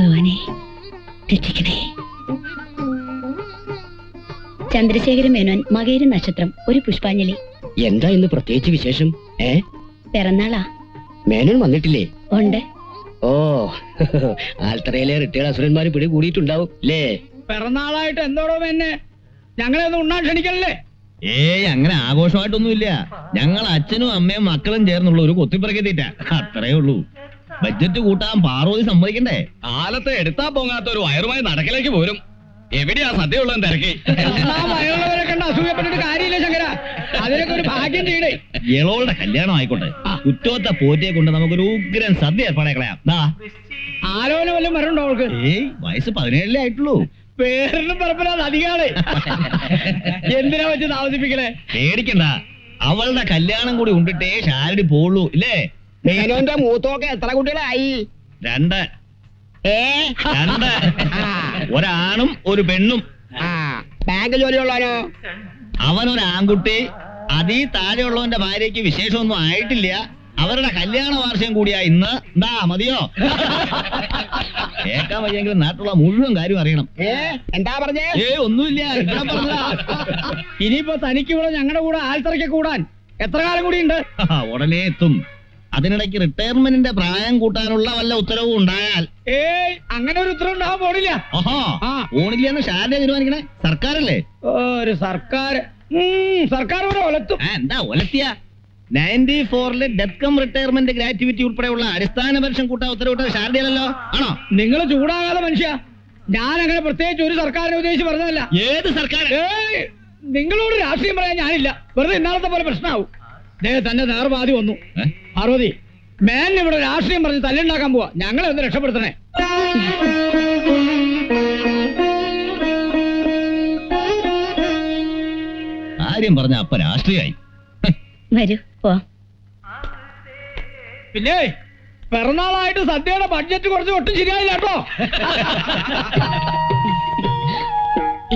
ഭഗവാനെ രക്ഷിക്കണേ. ചന്ദ്രശേഖര മേനോൻ മകേര നക്ഷത്രം ഒരു പുഷ്പാഞ്ജലി. എന്താ ഇന്ന് പ്രത്യേകിച്ച് വിശേഷം? ഏ? പിറന്നാളാ. മേനോൻ വന്നിട്ടില്ലേ? ഉണ്ട്. ഓ ആൽത്തറയിലെ റിട്ടയർഡ് അസുരന്മാര് പിടി കൂടിയിട്ടുണ്ടാവും അല്ലേ പിറന്നാളായിട്ട് എന്തോടോ എന്നെ ഞങ്ങളെ ഒന്ന് ഉണ്ണാൻ ക്ഷണിക്കണല്ലേ ഏയ് അങ്ങനെ ആഘോഷമായിട്ടൊന്നുമില്ല. ഞങ്ങൾ അച്ഛനും അമ്മയും മക്കളും ചേർന്നുള്ള ഒരു കൊത്തിപ്പറക്കി തീറ്റ. അത്രേ ഉള്ളൂ. ബഡ്ജറ്റ് കൂട്ടാൻ പാർവതി സമ്മതിക്കണ്ടേ? കാലത്തെ എടുത്താ പോങ്ങാത്ത ഒരു വയറുമായി നടക്കിലേക്ക് പോരും. എവിടെയാ സദ്യയുള്ള തിരക്കി. അസൂയപ്പെട്ടിട്ട് കാര്യമില്ല ശങ്കര. അതിനൊക്കെ ഒരു ഭാഗ്യം ചെയ്യണേ. ഇളവളുടെ കല്യാണം ആയിക്കോട്ടെ. കുറ്റോത്ത പോറ്റിയെ കൊണ്ട് നമുക്കൊരു ഉഗ്രൻ സദ്യ ഏർപ്പാടെ കളയാം. ആലോചന വല്ലതും വരണ്ടോ അവൾക്ക്? ഏയ് വയസ്സ് പതിനേഴിലേ ആയിട്ടുള്ളൂ. പേരിനും പറപ്പില്ലാതെ അധികാളെ എന്തിനാ വെച്ച് താമസിപ്പിക്കണേ? പേടിക്കണ്ട. അവളുടെ കല്യാണം കൂടി ഉണ്ടിട്ടേ ഷാരടി പോളൂ ഇല്ലേ? മേനോന്റെ മൂത്തോക്കെ എത്ര കുട്ടികളായി? രണ്ട്. ഏ? രണ്ട്. ഒരാണും ഒരു പെണ്ണും. ആ. ബാങ്ക് ജോലിയുള്ളവനോ? അവനൊരു ആൺകുട്ടി അതീ താഴെയുള്ളവന്റെ ഭാര്യയ്ക്ക് വിശേഷമൊന്നും ആയിട്ടില്ല. അവരുടെ കല്യാണ വാർഷികം കൂടിയാ ഇന്ന്. എന്താ മതിയോ? കേൾക്കാൻ വയ്യെങ്കിലും നാട്ടിലുള്ള മുഴുവൻ കാര്യം അറിയണം. ഏ? എന്താ പറഞ്ഞേ? ഏ ഒന്നുമില്ല. ഇവിടെ പറഞ്ഞതാ. ഇനിയിപ്പോ തനിക്ക് ഇവിടെ ഞങ്ങളുടെ കൂടെ ആൽത്തറയ്ക്ക് കൂടാൻ എത്ര കാലം കൂടി ഉണ്ട് ഉടനെ എത്തും. അതിനിടയ്ക്ക് റിട്ടയർമെന്റിന്റെ പ്രായം കൂട്ടാനുള്ള വല്ല ഉത്തരവും ഉണ്ടായാൽ. ഏയ് അങ്ങനെ ഒരു ഉത്തരവ് ഉണ്ടാവാൻ പോണില്ല. ഓഹോ ആ. ഊണില്ലെന്ന് ഷാരദ തീരുമാനിക്കണേ. സർക്കാരല്ലേ? ഒരു സർക്കാർ. ഉം, സർക്കാർ ഇവിടെ ഒലത്തും. ആ, എന്താ ഒലത്തിയ? നയന്റി ഫോറിലെ ഡെത്ത് കം റിട്ടയർമെന്റ് ഗ്രാറ്റുവിറ്റി ഉൾപ്പെടെയുള്ള അടിസ്ഥാന പെൻഷൻ കൂട്ടാൻ ഉത്തരവിട്ടത് ഷാരദയല്ലോ ആണോ? നിങ്ങൾ ചൂടാകാതെ മനുഷ്യ. ഞാൻ അങ്ങനെ പ്രത്യേകിച്ച് ഒരു സർക്കാരിനെ ഉദ്ദേശിച്ച് പറഞ്ഞതല്ല. ഏത് സർക്കാർ ഏയ് നിങ്ങളോട് രാഷ്ട്രീയം പറയാൻ ഞാനില്ല. വെറുതെ ഇന്നാളത്തെ പോലെ പ്രശ്നമാവും. ദേ തന്നെ നേർവാദി വന്നു? പാർവതി മേൻ ഇവിടെ രാഷ്ട്രീയം പറഞ്ഞ് തല്ലുണ്ടാക്കാൻ പോവാ. ഞങ്ങളെ ഒന്ന് രക്ഷപ്പെടുത്തണേ. കാര്യം പറഞ്ഞ അപ്പ രാഷ്ട്രീയായി വരൂ പോ പിന്നെ പിറന്നാളായിട്ട് സദ്യയുടെ ബഡ്ജറ്റ് കുറച്ച് ഒട്ടും ശരിയായില്ല കേട്ടോ.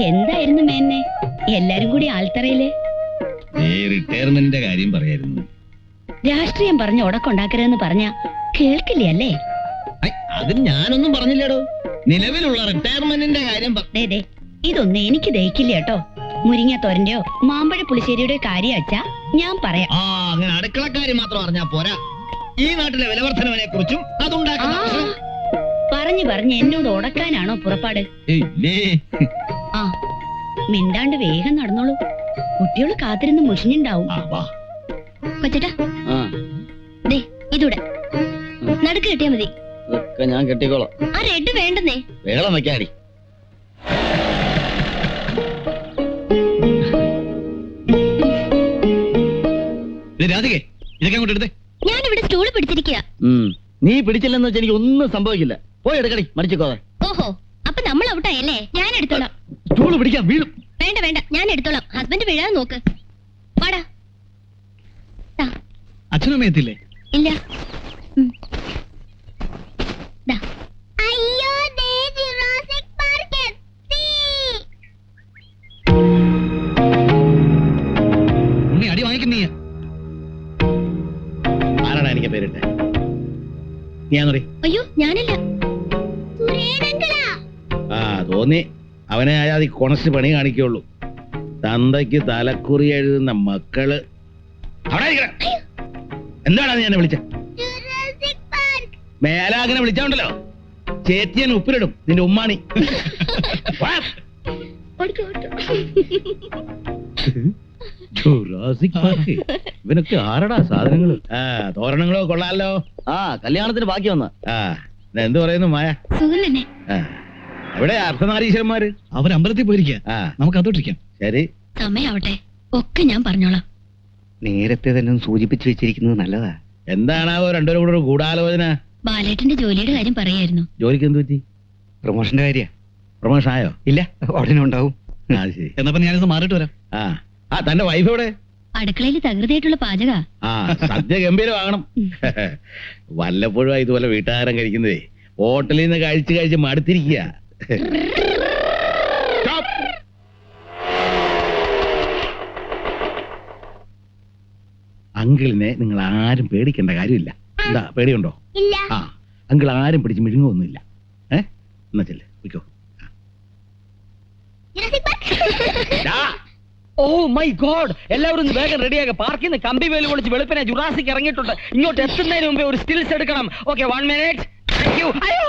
എന്തായിരുന്നു മേന്നെ? എല്ലാരും കൂടി ആൾത്തറയിൽ? നീ റിട്ടയർമെന്റിന്റെ കാര്യം പറയായിരുന്നു. രാഷ്ട്രീയം പറഞ്ഞ് ഉടക്കുണ്ടാക്കരുതെന്ന് പറഞ്ഞ കേൾക്കില്ലേ അല്ലേ അതിന് ഞാനൊന്നും പറഞ്ഞില്ലടോ. നിലവിലുള്ള റിട്ടയർമെന്റിന്റെ കാര്യം ഇതൊന്നും എനിക്ക് ദഹിക്കില്ല കേട്ടോ. മുരിങ്ങ തോരന്റെയോ മാമ്പഴ പുളിശ്ശേരിയുടെ കാര്യം അച്ഛാ ഞാൻ പറയാം. ആ അങ്ങനെ അടുക്കളക്കാരി മാത്രം അറിഞ്ഞാ പോരാ. ഈ നാട്ടിലെ വിലവർദ്ധനവിനെ കുറിച്ചും പറഞ്ഞു പറഞ്ഞു എന്നോട് ഉടക്കാനാണോ പുറപ്പാട്? ആ മിണ്ടാണ്ട് വേഗം നടന്നോളൂ. കുട്ടികൾ കാത്തിരുന്ന് മുഷിഞ്ഞുണ്ടാവും. കൊച്ചേട്ടാ ഇതൂടെ. നടുക്ക് കിട്ടിയാ മതി. ഇതൊക്കെ ഞാൻ കെട്ടിക്കോളാം. ആ റെഡ് വേണ്ടെന്നേ. വേളം വെക്കാടി. രാധികെ ഇതൊക്കെ അങ്ങോട്ട് എടുത്തേ. ഞാനിവിടെ സ്റ്റൂൾ പിടിച്ചിരിക്കുക. നീ പിടിച്ചില്ലെന്ന് വെച്ചാൽ എനിക്ക് ഒന്നും സംഭവിക്കില്ല. പോയി എടുക്കടി മടിച്ചോതെ ഓഹോ അപ്പൊ നമ്മൾ ഔട്ടായല്ലേ? ഞാൻ എടുത്തോളാം. സ്റ്റൂൾ പിടിക്കാൻ വീഴും. വേണ്ട വേണ്ട ഞാൻ എടുത്തോളാം. ഹസ്ബൻഡ് വീഴാൻ നോക്ക്. വാടാ. അച്ഛനമ്മ എത്തില്ലേ ഇല്ല. ദാ. അയ്യോ ദേ ജുറാസിക് പാർക്ക് എത്തി. ഉണ്ണി അടി എനിക്ക് പേരിട്ടെ? ഞാൻ അയ്യോ ഞാനല്ല. ആ തോന്നി. അവനെ ഈ കൊണസ്റ്റ് പണി കാണിക്കുള്ളൂ. തന്തയ്ക്ക് തലക്കുറി എഴുതുന്ന മക്കൾ. അവിടെ ഇരിക്കണം. എന്താണ് ഞാൻ എന്നെ വിളിച്ച? Jurassic park മേലാങ്ങനെ വിളിച്ചോണ്ടല്ലോ. ചേത്തിയൻ ഉപ്പിലിടും നിന്റെ ഉമ്മാണി. ഇവനൊക്കെ ആരടാ സാധനങ്ങൾ? ആ തോരണങ്ങളോ കൊള്ളാലോ. ആ കല്യാണത്തിന് ബാക്കി വന്ന എന്ത് പറയുന്നു മായ? അവിടെ അർദ്ധനാരീശ്വരന്മാര്? അവർ അമ്പലത്തിൽ പോയിരിക്കാം. നമുക്ക് അതോട്ടിരിക്കാം. ശരി. സമയാവട്ടെ. ഒക്കെ ഞാൻ പറഞ്ഞോളാം. നേരത്തെ തന്നെ സൂചിപ്പിച്ചു വെച്ചിരിക്കുന്നത് നല്ലതാ. എന്താണാവോ രണ്ടുപേരും കൂടെ ഒരു ഗൂഢാലോചന? ബാലേട്ടന്റെ ജോലിയുടെ കാര്യം പറയായിരുന്നു. ജോലിക്ക് എന്ത് പറ്റി? പ്രൊമോഷന്റെ കാര്യ. പ്രൊമോഷൻ ആയോ ഇല്ല ഉടനെ ഉണ്ടാവും ആ ശരി. എന്നാ എന്നപ്പോ ഞാനിത് മാറിയിട്ട് വരാം. ആ ആ തന്റെ വൈഫ് എവിടെ? അടുക്കളയിൽ തകൃതിയായിട്ടുള്ള പാചക. ആ സദ്യ ഗംഭീര ഗംഭീരമാകണം വല്ലപ്പോഴും ഇതുപോലെ വീട്ടുകാരം കഴിക്കുന്നതേ. ഹോട്ടലിൽ നിന്ന് കഴിച്ച് കഴിച്ച് മടുത്തിരിക്കുക. അങ്കിളിനെ നിങ്ങൾ ആരും പേടിക്കേണ്ട കാര്യമില്ല. എന്താ പേടിയുണ്ടോ? ഇല്ല. ആ അങ്കിൾ ആരും പിടിച്ച് മിഴുങ്ങൊന്നുമില്ല ഏ? എന്നാ ചെല്ലേ വിളിക്കോ ഓ മൈ ഗോഡ് എല്ലാവരും വേഗം റെഡിയാക്കുക പാർക്കിൽ നിന്ന് കമ്പി വേൽ പൊളിച്ച് വെളുപ്പിനെ ജുറാസിക്ക് ഇറങ്ങിയിട്ടുണ്ട്. ഇങ്ങോട്ട് എത്തുന്നതിന് മുമ്പേ ഒരു സ്റ്റിൽസ് എടുക്കണം. ഓക്കെ വൺ മിനിറ്റ് അയ്യോ അയ്യോ.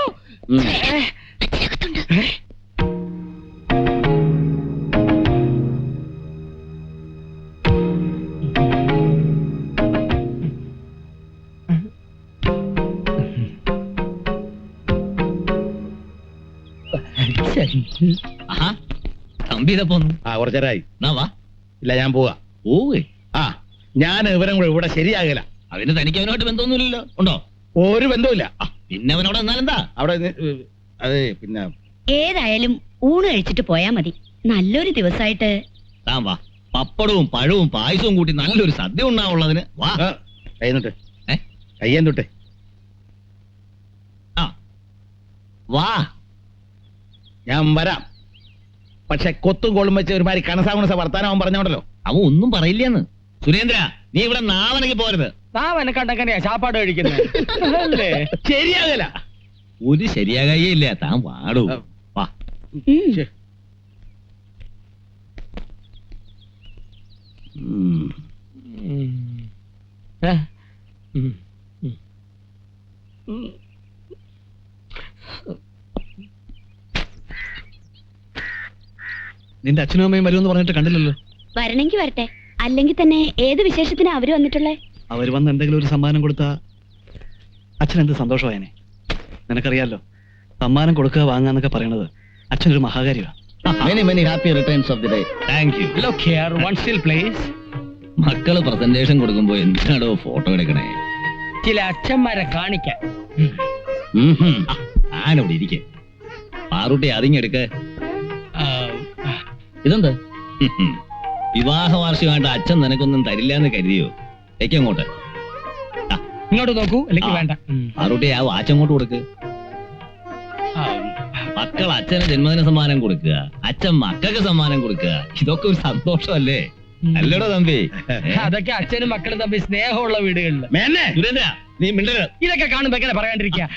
തമ്പി ഇതാ പോന്നു. ആ കുറച്ചേരായി. എന്നാ വാ. ഇല്ല ഞാൻ പോവാ. പോവേ. ആ ഞാൻ ഇവരും കൂടെ ഇവിടെ ശരിയാകില്ല അതിന് തനിക്ക് അവനോട്ട് ബന്ധമൊന്നുമില്ലല്ലോ. ഉണ്ടോ? ഒരു ബന്ധമില്ല ആ, പിന്നെ അവനോട് എന്നാലെന്താ അവിടെ അതെ പിന്നെ. ഏതായാലും ഊണ് കഴിച്ചിട്ട് പോയാ മതി. നല്ലൊരു ദിവസമായിട്ട് താൻ വാ. പപ്പടവും പഴവും പായസവും കൂട്ടി നല്ലൊരു സദ്യ ഉണ്ടാവുള്ളതിന് വാ. ആ, കൈ തൊട്ട് ഏ? കയ്യൻ തൊട്ട് ആ. വാ. ഞാൻ വരാം. പക്ഷെ കൊത്തും കോളും വെച്ച് ഒരുമാതിരി കണസാകുണസ വർത്താനം അവൻ പറഞ്ഞോണ്ടല്ലോ. അവൻ ഒന്നും പറയില്ലെന്ന്. സുരേന്ദ്ര നീ ഇവിടെ നാവനക്ക് പോരുത്. നാവനെ കണ്ടക്കനെയാ ചാപ്പാട് കഴിക്കുന്നത് അല്ലേ? ശരിയാകില്ല ഒരു ശരിയാകയില്ല താൻ വാടൂ. ആ. വാ. ഉം. നിന്റെ അച്ഛനും അമ്മയും വരുമെന്ന് പറഞ്ഞിട്ട് കണ്ടില്ലല്ലോ. വരണെങ്കി വരട്ടെ. അല്ലെങ്കിൽ തന്നെ ഏത് വിശേഷത്തിനാ അവർ വന്നിട്ടുള്ളേ? അവർ വന്ന് എന്തെങ്കിലും ഒരു സമ്മാനം കൊടുത്താ അച്ഛൻ എന്ത് സന്തോഷമായനെ? നിനക്കറിയാലോ സമ്മാനം കൊടുക്കുക വാങ്ങാന്നൊക്കെ പറയണത് അച്ഛനൊരു മഹാകാര്യമാണ് many many happy returns of the day thank you one still please. മക്കൾ പ്രസന്റേഷൻ കൊടുക്കുമ്പോ എന്തിനാടോ ഫോട്ടോ എടുക്കണേ? ചില അച്ഛന്മാരെ കാണിക്കാൻ. ആനവിടെ ഇരിക്കെ. പാറുട്ടി അതിങ്ങെടുക്ക ആ, ഇതെന്ത്? വിവാഹ വാർഷികമായിട്ട് അച്ഛൻ നിനക്കൊന്നും തരില്ല എന്ന് കരുതിയോ അങ്ങോട്ട്. ഇങ്ങോട്ട് നോക്കൂ അല്ലെങ്കിൽ വേണ്ട. ഉം. പാറുട്ടി ആ വാച്ച് അങ്ങോട്ട് കൊടുക്ക്. ആ, മക്കൾ അച്ഛന് ജന്മദിന സമ്മാനം കൊടുക്കുക അച്ഛൻ മക്കൾക്ക് സമ്മാനം കൊടുക്കുക ഇതൊക്കെ ഒരു സന്തോഷമല്ലേ. അല്ലടോ തമ്പി. അതൊക്കെ അച്ഛനും മക്കളും തമ്പി സ്നേഹമുള്ള വീടുകളിൽ സുരേന്ദ്ര നീ മിണ്ടരുത്. ഇതൊക്കെ കാണുമ്പോ എങ്ങനെ പറയാണ്ടിരിക്കുക.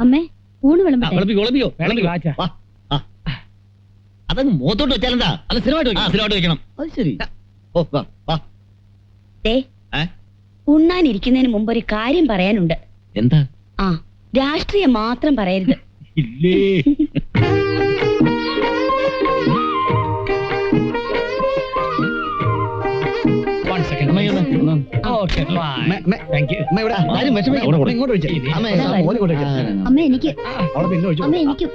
അമ്മേ ഊണ് വിളമ്പിക്കോ, വിളമ്പിക്കോ, വേണമെങ്കിൽ വിളമ്പിക്കോ. വാച്ചാ. വാ. അതങ്ങ് മുഖത്തോട്ട് വെച്ചാലെന്താ? അല്ല സ്ഥിരമായിട്ട്. സ്ഥിരമായിട്ട് വെക്കണം. അത് ശരി. ഓ വാ വാ. ദേ ഏ? ഉണ്ണാനിരിക്കുന്നതിന് മുമ്പ് ഒരു കാര്യം പറയാനുണ്ട്. എന്താ? ആ രാഷ്ട്രീയം മാത്രം പറയരുത്. ഇല്ലേ? അമ്മ എനിക്ക് അമ്മ എനിക്ക്.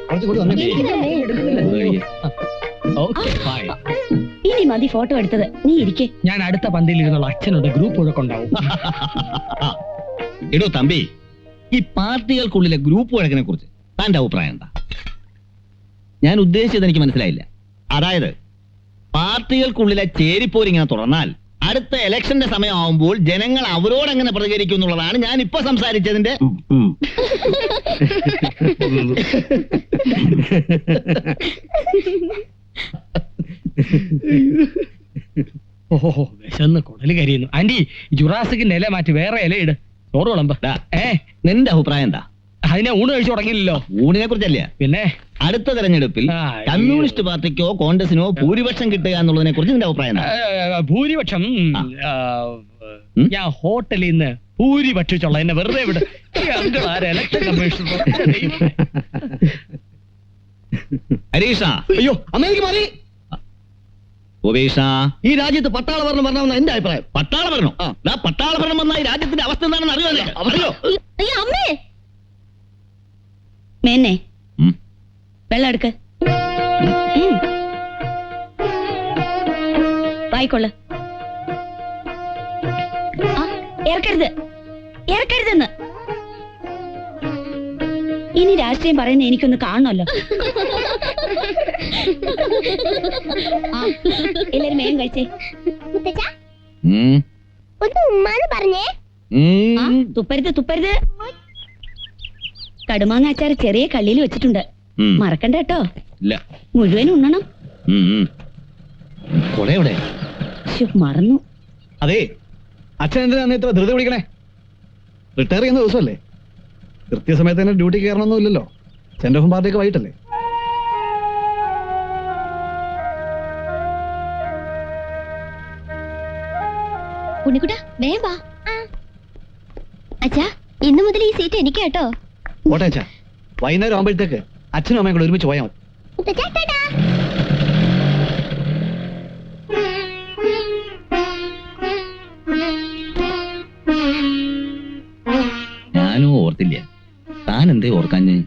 ഇനി മതി ഫോട്ടോ എടുത്തത്. നീ ഇരിക്കെ. ഞാൻ അടുത്ത പന്തിയിൽ ഇരുന്നുള്ള അച്ഛനോട് ഗ്രൂപ്പ് ഒഴുക്ക് ഉണ്ടാവും എടോ തമ്പി ഈ പാർട്ടികൾക്കുള്ളിലെ ഗ്രൂപ്പ് വഴക്കിനെ കുറിച്ച് താന്റെ അഭിപ്രായം എന്താ? ഞാൻ ഉദ്ദേശിച്ചത് എനിക്ക് മനസ്സിലായില്ല. അതായത് പാർട്ടികൾക്കുള്ളിലെ ചേരിപ്പോരിങ്ങനെ തുടർന്നാൽ അടുത്ത ഇലക്ഷന്റെ സമയമാവുമ്പോൾ ജനങ്ങൾ അവരോട് എങ്ങനെ പ്രതികരിക്കും എന്നുള്ളതാണ് ഞാൻ ഇപ്പൊ സംസാരിച്ചതിന്റെ. ഓഹോ വിശന്ന് കുടൽ കരിയുന്നു. ആന്റി ജുറാസിക്കിന്റെ ഇല മാറ്റി വേറെ ഇല ഇട്. ചോറ് വിളമ്പ. ഏ? നിന്റെ അഭിപ്രായം എന്താ? അതിനെ ഊണ് കഴിച്ചു തുടങ്ങിയില്ലല്ലോ ഊണിനെ കുറിച്ചല്ല പിന്നെ അടുത്ത തെരഞ്ഞെടുപ്പിൽ കമ്മ്യൂണിസ്റ്റ് പാർട്ടിക്കോ കോൺഗ്രസിനോ ഭൂരിപക്ഷം കിട്ടുക എന്നുള്ളതിനെ കുറിച്ച് നിന്റെ അഭിപ്രായം ഭൂരിപക്ഷം? ഞാൻ ഹോട്ടലിൽ നിന്ന് ഭൂരി ഭക്ഷിച്ചുള്ള എന്നെ വെറുതെ വിട് ഇലക്ഷൻ കമ്മീഷൻ ഹരീഷ അയ്യോ അമേരിക്ക മാറി ഉപേഷ ഈ രാജ്യത്ത് പട്ടാള ഭരണം വരണമെന്ന എന്റെ അഭിപ്രായം പട്ടാള ഭരണം. പട്ടാള ഭരണം വന്ന ഈ രാജ്യത്തിന്റെ അവസ്ഥ എന്താണെന്ന് അറിയാമല്ലോ അമ്മേ മേന്നെ. ഉം. വെള്ളം എടുക്ക്. വായിക്കൊള്ളു ഇറക്കരുത്. ഇറക്കരുതെന്ന്. ഇനി രാഷ്ട്രീയം പറയുന്ന എനിക്കൊന്ന് കാണണമല്ലോ. എല്ലാരും മേം കഴിച്ചേ. ഒന്ന് ഉമ്മാന്ന് പറഞ്ഞേ. തുപ്പരുത് തുപ്പരുത്. കടുമാങ്ങ അച്ചാർ ചെറിയ കള്ളിയിൽ വെച്ചിട്ടുണ്ട്. ഉം. മറക്കണ്ട കേട്ടോ. ഇല്ല. മുഴുവൻ ഉണ്ണണം. ഉം, ഉം. കൊട എവിടെ ശ്ശോ, മറന്നു. അതെ അച്ഛൻ എന്തിനാ അന്ന് ഇത്ര ധൃതി പിടിക്കണേ? റിട്ടയർ ചെയ്യുന്ന ദിവസമല്ലേ? കൃത്യസമയത്ത് തന്നെ ഡ്യൂട്ടി കയറണമെന്നില്ലല്ലോ സെന്റ് ഓഫ് പാർട്ടിയൊക്കെ വൈകിട്ടല്ലേ? ഉണ്ണിക്കുട്ട വേഗം വാ. അച്ഛാ ഇന്നു മുതൽ ഈ സീറ്റ് എനിക്ക് കേട്ടോ. ഓട്ടെ അച്ഛാ. വൈകുന്നേരം ആകുമ്പോഴത്തേക്ക് അച്ഛനും അമ്മയും കൂടെ ഒരുമിച്ച് പോയാൽ മതി. ഞാനും ഓർത്തില്ല. താൻ എന്തേ ഓർക്കാഞ്ഞ്?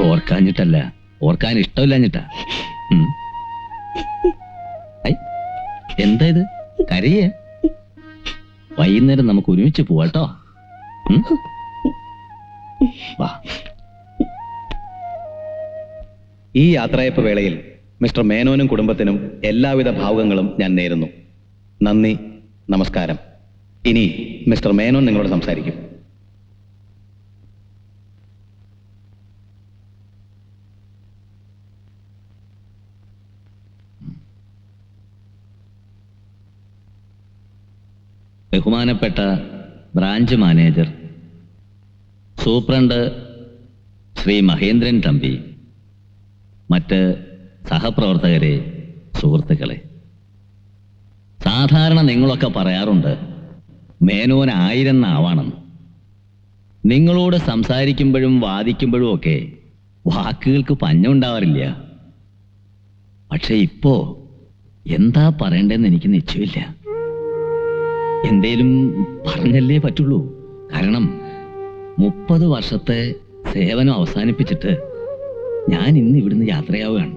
ഓർക്കാഞ്ഞിട്ടല്ല. ഓർക്കാൻ ഇഷ്ടമില്ലാഞ്ഞിട്ടാ. ഐ, എന്താ ഇത്? കരയേ? വൈകുന്നേരം നമുക്ക് ഒരുമിച്ച് പോവാട്ടോ? ഈ യാത്രയപ്പ് വേളയിൽ മിസ്റ്റർ മേനോനും കുടുംബത്തിനും എല്ലാവിധ ഭാവുകങ്ങളും ഞാൻ നേരുന്നു. നന്ദി നമസ്കാരം. ഇനി മിസ്റ്റർ മേനോൻ നിങ്ങളോട് സംസാരിക്കും. ബഹുമാനപ്പെട്ട branch manager superintendent Shri Mahendran Thampi മറ്റ് സഹപ്രവർത്തകരെ സുഹൃത്തുക്കളെ. സാധാരണ നിങ്ങളൊക്കെ പറയാറുണ്ട് മേനോൻ ആയിരം നിങ്ങളോട് സംസാരിക്കുമ്പോഴും വാദിക്കുമ്പോഴും ഒക്കെ വാക്കുകൾക്ക് പഞ്ഞുണ്ടാവാറില്ല. പക്ഷെ ഇപ്പോ എന്താ പറയണ്ടെന്ന് എനിക്ക് നിശ്ചയമില്ല. എന്തേലും പറഞ്ഞല്ലേ പറ്റുള്ളൂ. കാരണം മുപ്പത് വർഷത്തെ സേവനം അവസാനിപ്പിച്ചിട്ട് ഞാൻ ഇന്ന് ഇവിടുന്ന് യാത്രയാവുകയാണ്.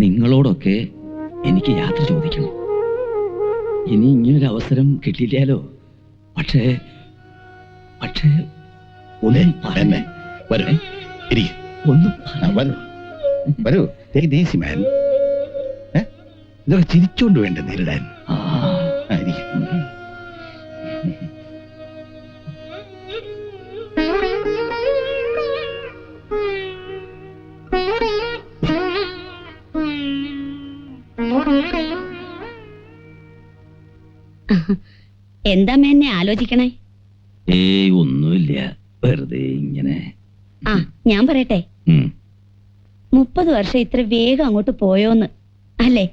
നിങ്ങളോടൊക്കെ എനിക്ക് യാത്ര ചോദിക്കണം. ഇനി ഇങ്ങനൊരു അവസരം കിട്ടിയില്ലാലോ പക്ഷേ പക്ഷേ ഒന്നും വരൂ. ഒന്നും വരൂ. വരൂ. മാൻ ഇതൊക്കെ ചിരിച്ചോണ്ട് വേണ്ട നേരിടാൻ ആ, എന്താ മേന്നെ ആലോചിക്കണേ? ഏയ് ഒന്നുമില്ല. വെറുതെ ഇങ്ങനെ. ആ ഞാൻ പറയട്ടെ. മുപ്പത് വർഷം ഇത്ര വേഗം അങ്ങോട്ട് പോയോന്ന് അല്ലേ?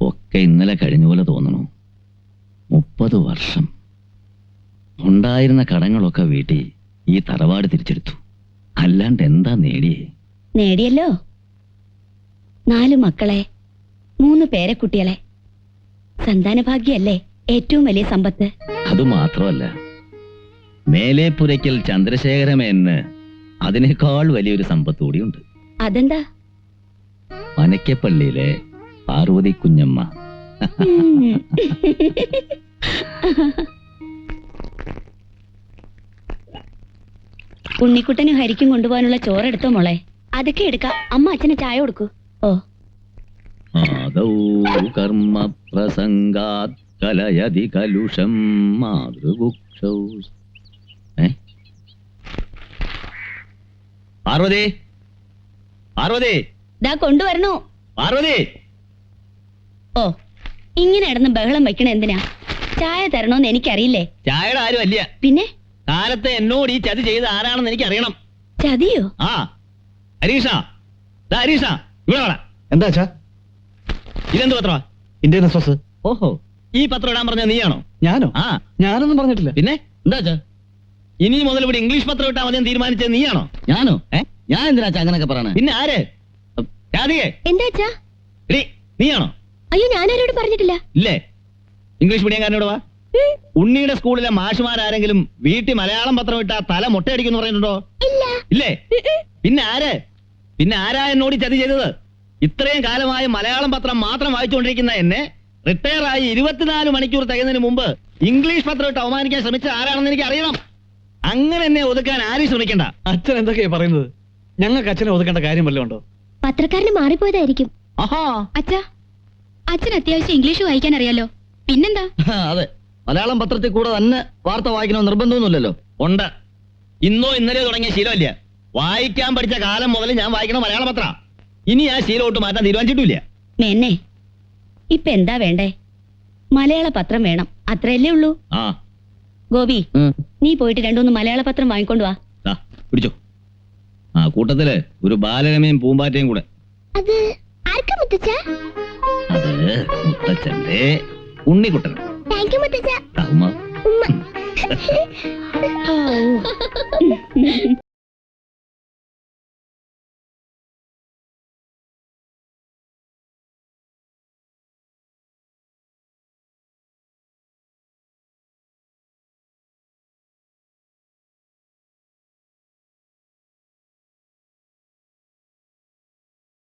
ഒക്കെ ഇന്നലെ കഴിഞ്ഞ പോലെ തോന്നണു. മുപ്പത് വർഷം. ഉണ്ടായിരുന്ന കടങ്ങളൊക്കെ വീട്ടി ഈ തറവാട് തിരിച്ചെടുത്തു. അല്ലാണ്ട് എന്താ നേടിയേ? നേടിയല്ലോ. നാലു മക്കളെ മൂന്ന് പേരക്കുട്ടികളെ. സന്താനഭാഗ്യല്ലേ? ഏറ്റവും വലിയ സമ്പത്ത്. അത് മാത്രമല്ല മേലേപ്പുരയ്ക്കൽ ചന്ദ്രശേഖരമേന്ന് അതിനേക്കാൾ വലിയൊരു സമ്പത്ത് കൂടിയുണ്ട്. അതെന്താ? മനക്കപ്പള്ളിയിലെ പാർവതി കുഞ്ഞമ്മ. ഉണ്ണിക്കുട്ടനും ഹരിക്കും കൊണ്ടുപോകാനുള്ള ചോറെടുത്തോ മോളെ? അതൊക്കെ എടുക്കാം. അമ്മ അച്ഛന് ചായ കൊടുക്കൂ. ഓ. ആദൗ കർമ്മ പ്രസംഗാത് കലയതി കലുഷം മാതൃവൃക്ഷൗ? പാർവതി? പാർവതി? ദാ കൊണ്ടുവരണു. പാർവതി? ഓ ഇങ്ങനെ ഇടന്ന് ബഹളം വെക്കണ എന്തിനാ? ചായ തരണോന്ന് എനിക്കറിയില്ലേ? ചായയുടെ ആരും അല്ല. പിന്നെ? കാലത്തെ എന്നോട് ഈ ചതി ചെയ്ത് ആരാണെന്ന് എനിക്ക് അറിയണം ചതിയോ? ആ. ഹരീഷ. ദാ ഹരീഷ ഇവിടെ എന്താ ഇതെന്ത് പത്രമാ? Indian express. ഓഹോ. ഈ പത്രം ഇടാൻ പറഞ്ഞ നീയാണോ? ഞാനോ? ആ. ഞാനൊന്നും പറഞ്ഞിട്ടില്ല. പിന്നെ? എന്താ ഇനി മുതൽ ഇവിടെ ഇംഗ്ലീഷ് പത്രം ഇട്ടാ മതി തീരുമാനിച്ചത് നീയാണോ? ഞാനോ? ഏ? ഞാൻ എന്തിനാ അങ്ങനൊക്കെ പറയണേ? പിന്നെ ആര്? രാധികേ എന്താ അച്ഛാ? എടി നീയാണോ? അയ്യോ ഞാനാരോട് പറഞ്ഞിട്ടില്ല. ഇല്ലേ? ഇംഗ്ലീഷ് മീഡിയംകാരനോട് വാ. ഉണ്ണിയുടെ സ്കൂളിലെ മാഷുമാരാരെങ്കിലും വീട്ടിൽ മലയാളം പത്രം ഇട്ടാ തല മുട്ടയടിക്കുന്നു പറയുന്നുണ്ടോ? ഇല്ല. ഇല്ലേ? പിന്നെ ആര്? പിന്നെ ആരാ എന്നോട് ഈ ചതി ചെയ്തത്? ഇത്രയും കാലമായി മലയാളം പത്രം മാത്രം വായിച്ചുകൊണ്ടിരിക്കുന്ന എന്നെ റിട്ടയർ ആയി ഇരുപത്തിനാല് മണിക്കൂർ തികയുന്നതിന് മുമ്പ് ഇംഗ്ലീഷ് പത്രം ഇട്ട് അവമാനിക്കാൻ ശ്രമിച്ച ആരാണെന്ന് എനിക്ക് അറിയണം. അങ്ങനെ എന്നെ ഒതുക്കാൻ ആരും ശ്രമിക്കണ്ട. അച്ഛൻ എന്തൊക്കെയാ പറയുന്നത്? ഞങ്ങൾക്ക് അച്ഛനെ ഒതുക്കേണ്ട കാര്യം വല്ലതും ഉണ്ടോ? പത്രക്കാരന് മാറിപ്പോയതായിരിക്കും. ആഹാ. അച്ഛാ അച്ഛൻ അത്യാവശ്യം ഇംഗ്ലീഷ് വായിക്കാൻ അറിയാലോ. പിന്നെന്താ? അതെ മലയാളം പത്രത്തിൽ കൂടെ തന്നെ വാർത്ത വായിക്കണമെന്ന് നിർബന്ധമൊന്നുമില്ലല്ലോ. ഉണ്ട്. ഇന്നോ ഇന്നലെയോ തുടങ്ങിയ ശീലമല്ല. വായിക്കാൻ പഠിച്ച കാലം മുതൽ ഞാൻ വായിക്കണ മലയാള പത്ര. ഇനി ആ ശീലം ഒട്ട് മാറ്റാൻ തീരുമാനിച്ചിട്ടില്ല മേന്നെ ഇപ്പൊ എന്താ വേണ്ടേ? മലയാള പത്രം വേണം. അത്രയല്ലേ ഉള്ളൂ. ആ. ഗോപി നീ പോയിട്ട് രണ്ടൂന്ന് മലയാള പത്രം വാങ്ങിക്കൊണ്ടു വാ. ദാ, പിടിച്ചോ. ആ കൂട്ടത്തിൽ ഒരു ബാലരമയും പൂമ്പാറ്റയും കൂടെ. അത് ആർക്കാ മുത്തച്ഛ? അത് മുത്തച്ഛന്റെ ഉണ്ണിക്കുട്ടൻ താങ്ക് യു മുത്തച്ഛ. ഉമ്മ. ഉമ്മ.